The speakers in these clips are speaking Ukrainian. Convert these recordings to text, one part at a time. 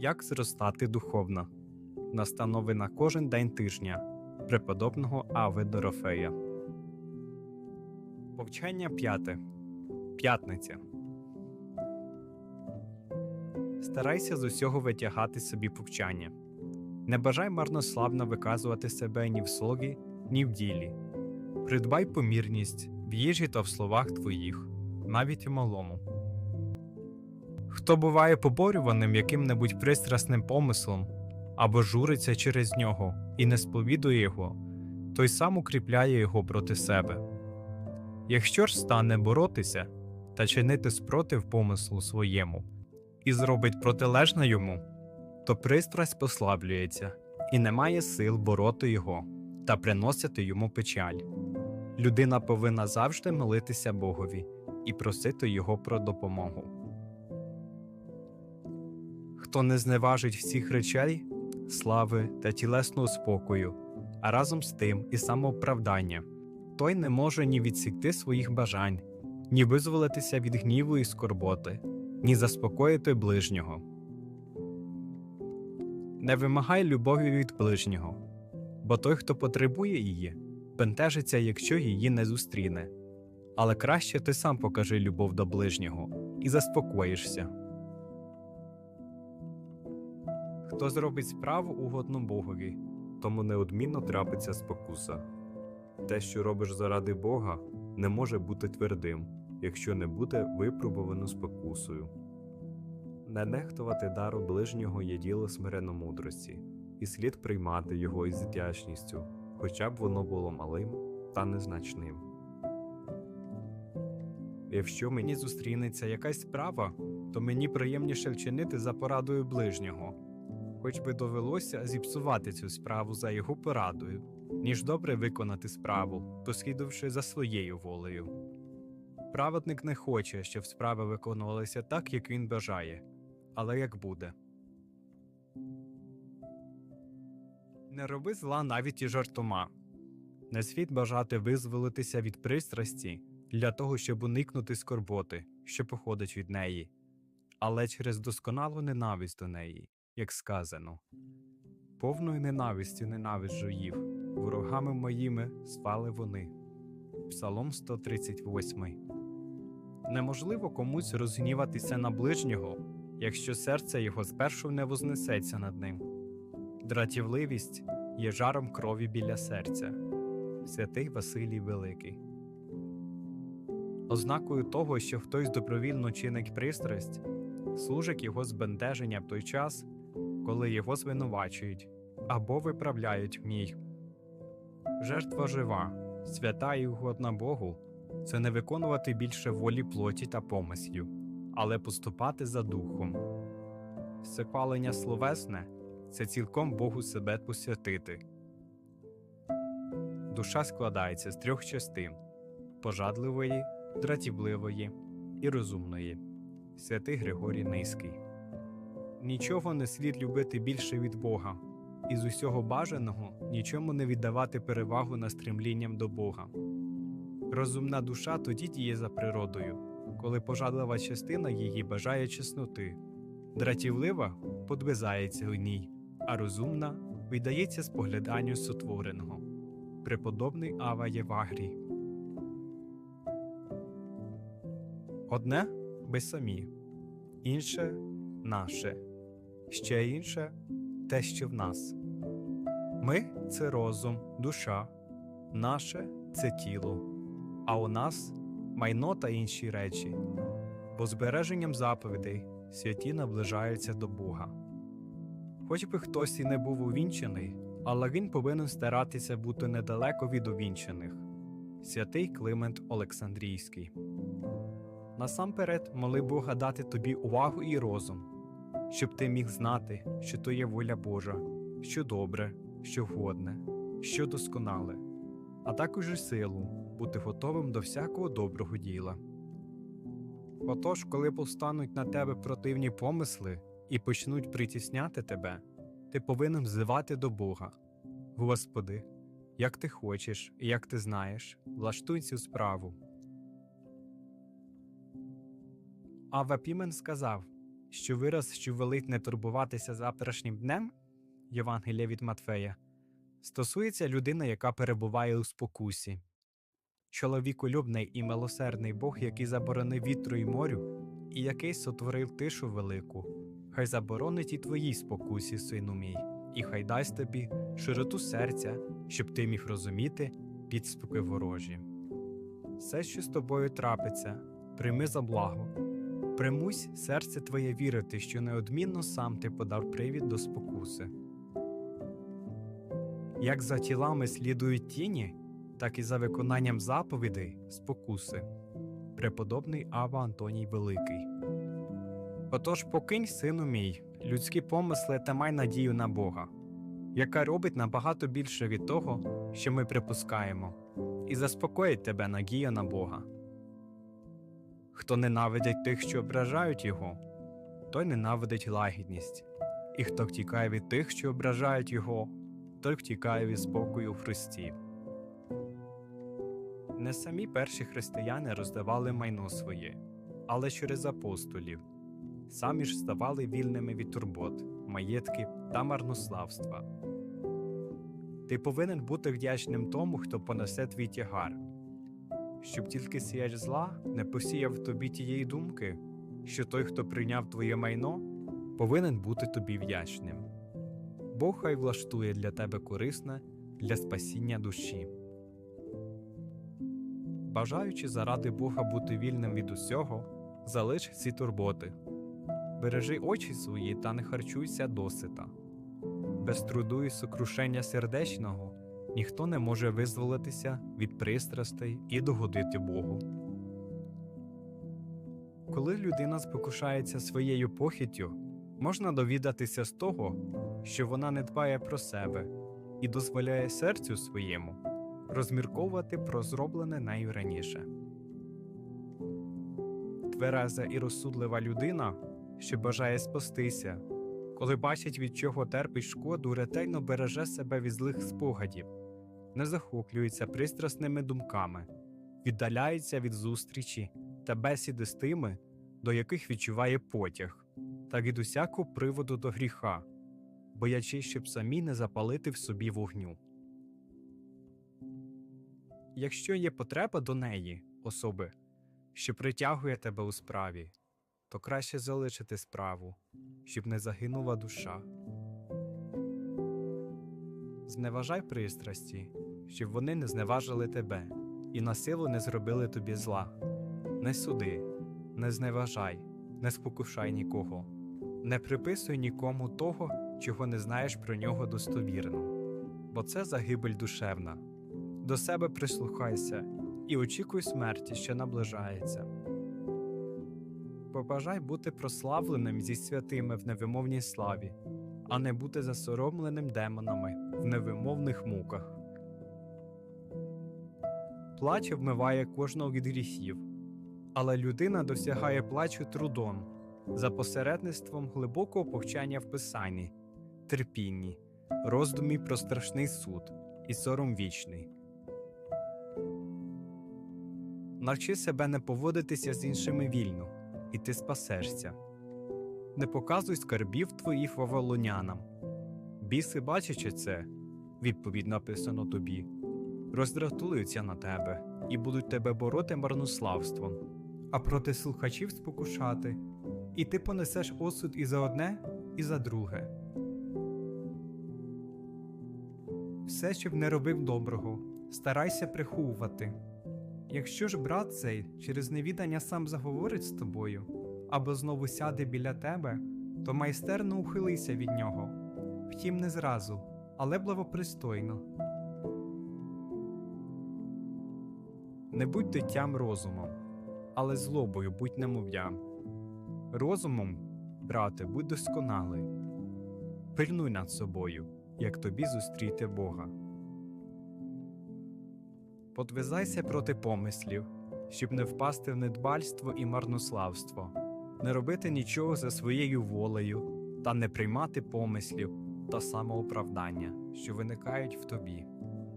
Як зростати духовно. Настанови на кожен день тижня преподобного Ави Дорофея. Повчання п'яте. П'ятниця. Старайся з усього витягати собі повчання. Не бажай марнославно виказувати себе ні в слові, ні в ділі. Придбай помірність в їжі та в словах твоїх, навіть і малому. Хто буває поборюваним яким-небудь пристрасним помислом або журиться через нього і не сповідує його, той сам укріпляє його проти себе. Якщо ж стане боротися та чинити спротив помислу своєму і зробить протилежне йому, то пристрасть послаблюється і немає сил бороти його та приносити йому печаль. Людина повинна завжди молитися Богові і просити Його про допомогу. Хто не зневажить всіх речей, слави та тілесного спокою, а разом з тим і самооправдання, той не може ні відсікти своїх бажань, ні визволитися від гніву і скорботи, ні заспокоїти ближнього. Не вимагай любові від ближнього, бо той, хто потребує її, бентежиться, якщо її не зустріне. Але краще ти сам покажи любов до ближнього і заспокоїшся. Хто зробить справу угодну Богові, тому неодмінно трапиться спокуса. Те, що робиш заради Бога, не може бути твердим, якщо не буде випробувано спокусою. Не нехтувати дару ближнього є діло смиренномудрості, і слід приймати його із вдячністю, хоча б воно було малим та незначним. Якщо мені зустрінеться якась справа, то мені приємніше вчинити за порадою ближнього, хоч би довелося зіпсувати цю справу за його порадою, ніж добре виконати справу, послідувавши за своєю волею. Праведник не хоче, щоб справи виконувалися так, як він бажає, але як буде. Не роби зла навіть і жартома. Не слід бажати визволитися від пристрасті для того, щоб уникнути скорботи, що походить від неї, але через досконалу ненависть до неї, як сказано. Повною ненавистю ненавиджу їх, ворогами моїми спали вони. Псалом 138. Неможливо комусь розгніватися на ближнього, якщо серце його спершу не вознесеться над ним. Дратівливість є жаром крові біля серця. Святий Василій Великий. Ознакою того, що хтось добровільно чинить пристрасть, служить його збентеження в той час, коли його звинувачують або виправляють в ній. Жертва жива, свята і угодна Богу це не виконувати більше волі плоті та помислів, але поступати за духом. Всепалення словесне це цілком Богу себе посвятити. Душа складається з трьох частин пожадливої, дратівливої і розумної. Святий Григорій Низький. Нічого не слід любити більше від Бога, і з усього бажаного нічому не віддавати перевагу на стремлінням до Бога. Розумна душа тоді діє за природою, коли пожадлива частина її бажає чесноти, дратівлива подвизається у ній, а розумна віддається спогляданню сотвореного. Преподобний Ава Євагрій. Одне ми самі, інше наше, ще інше те, що в нас. Ми це розум, душа, наше це тіло, а у нас майно та інші речі, бо збереженням заповідей святі наближаються до Бога. Хоч би хтось і не був увінчений, але він повинен старатися бути недалеко від увінчених. Святий Климент Олександрійський. Насамперед моли Бога дати тобі увагу і розум, щоб ти міг знати, що то є воля Божа, що добре, що годне, що досконале, а також і силу бути готовим до всякого доброго діла. Отож, коли повстануть на тебе противні помисли і почнуть притісняти тебе, ти повинен взивати до Бога. Господи, як ти хочеш і як ти знаєш, влаштуй цю справу. Авва Пімен сказав що вираз, що велить не турбуватися завтрашнім днем, Євангелія від Матфея, стосується людини, яка перебуває у спокусі. Чоловіколюбний і милосердний Бог, який заборонив вітру й морю, і який сотворив тишу велику, хай заборонить і твоїй спокусі, сину мій, і хай дасть тобі широту серця, щоб ти міг розуміти підступи ворожі. Все, що з тобою трапиться, прийми за благо. Примусь серце твоє вірити, що неодмінно сам ти подав привід до спокуси. Як за тілами слідують тіні, так і за виконанням заповідей спокуси. Преподобний Ава Антоній Великий. Отож покинь, сину мій, людські помисли та май надію на Бога, яка робить набагато більше від того, що ми припускаємо, і заспокоїть тебе надія на Бога. Хто ненавидить тих, що ображають його, той ненавидить лагідність, і хто втікає від тих, що ображають його, той втікає від спокою в Христі. Не самі перші християни роздавали майно своє, але через апостолів, самі ж ставали вільними від турбот, маєтків та марнославства. Ти повинен бути вдячним тому, хто понесе твій тягар, щоб тільки сіяч зла не посіяв тобі тієї думки, що той, хто прийняв твоє майно, повинен бути тобі вдячним. Бог хай влаштує для тебе корисне для спасіння душі. Бажаючи заради Бога бути вільним від усього, залиш ці турботи. Бережи очі свої та не харчуйся досита. Без труду і сокрушення сердечного ніхто не може визволитися від пристрастей і догодити Богу. Коли людина спокушається своєю похиттю, можна довідатися з того, що вона не дбає про себе і дозволяє серцю своєму розмірковувати про зроблене нею раніше. Твереза і розсудлива людина, що бажає спастися, коли бачить, від чого терпить шкоду, ретельно береже себе від злих спогадів, не захоплюється пристрасними думками, віддаляється від зустрічі та бесіди з тими, до яких відчуває потяг, та від усякого приводу до гріха, боячись, щоб самі не запалити в собі вогню. Якщо є потреба до неї, особи, що притягує тебе у справі, то краще залишити справу, щоб не загинула душа. Зневажай пристрасті, щоб вони не зневажили тебе і на силу не зробили тобі зла. Не суди, не зневажай, не спокушай нікого, не приписуй нікому того, чого не знаєш про нього достовірно, бо це загибель душевна. До себе прислухайся і очікуй смерті, що наближається. Побажай бути прославленим зі святими в невимовній славі, а не бути засоромленим демонами в невимовних муках. Плач вмиває кожного від гріхів, але людина досягає плачу трудом за посередництвом глибокого повчання в Писанні, терпінні, роздумі про страшний суд і сором вічний. Навчи себе не поводитися з іншими вільно, і ти спасешся. Не показуй скарбів твоїх вавилонянам. Біси, бачачи це, відповідь написано тобі, роздратуються на тебе і будуть тебе бороти марнославством, а проти слухачів спокушати, і ти понесеш осуд і за одне, і за друге. Все, щоб не робив доброго, старайся приховувати. Якщо ж брат цей через невідання сам заговорить з тобою або знову сяде біля тебе, то майстерно ухилися від нього, втім, не зразу, але благопристойно. Не будь дитям розумом, але злобою будь немовлям. Розумом, брате, будь досконалий, пильнуй над собою, як тобі зустріти Бога. Подвизайся проти помислів, щоб не впасти в недбальство і марнославство, не робити нічого за своєю волею та не приймати помислів та самооправдання, що виникають в тобі.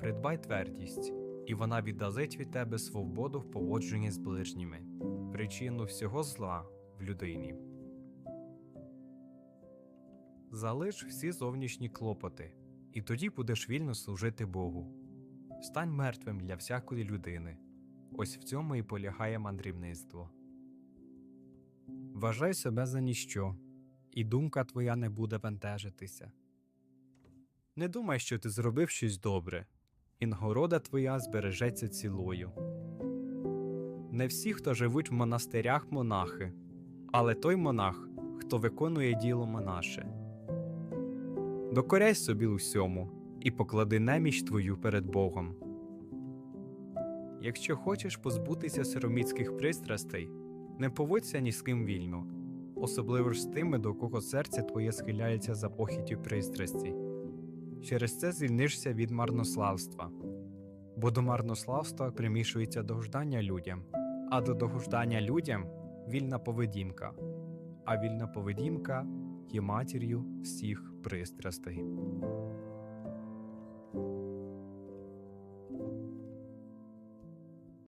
Придбай твердість, і вона віддалить від тебе свободу в поводженні з ближніми, причину всього зла в людині. Залиш всі зовнішні клопоти, і тоді будеш вільно служити Богу. Стань мертвим для всякої людини. Ось в цьому і полягає мандрівництво. Вважай себе за ніщо, і думка твоя не буде бентежитися. Не думай, що ти зробив щось добре, і нагорода твоя збережеться цілою. Не всі, хто живуть в монастирях, монахи, але той монах, хто виконує діло монаше. Докоряй собі усьому і поклади неміч твою перед Богом. Якщо хочеш позбутися сироміцьких пристрастей, не поводься ні з ким вільно, особливо ж з тими, до кого серце твоє схиляється за похитю пристрасті. Через це звільнишся від марнославства, бо до марнославства примішується догождання людям, а до догождання людям вільна поведінка, а вільна поведінка є матір'ю всіх пристрастей.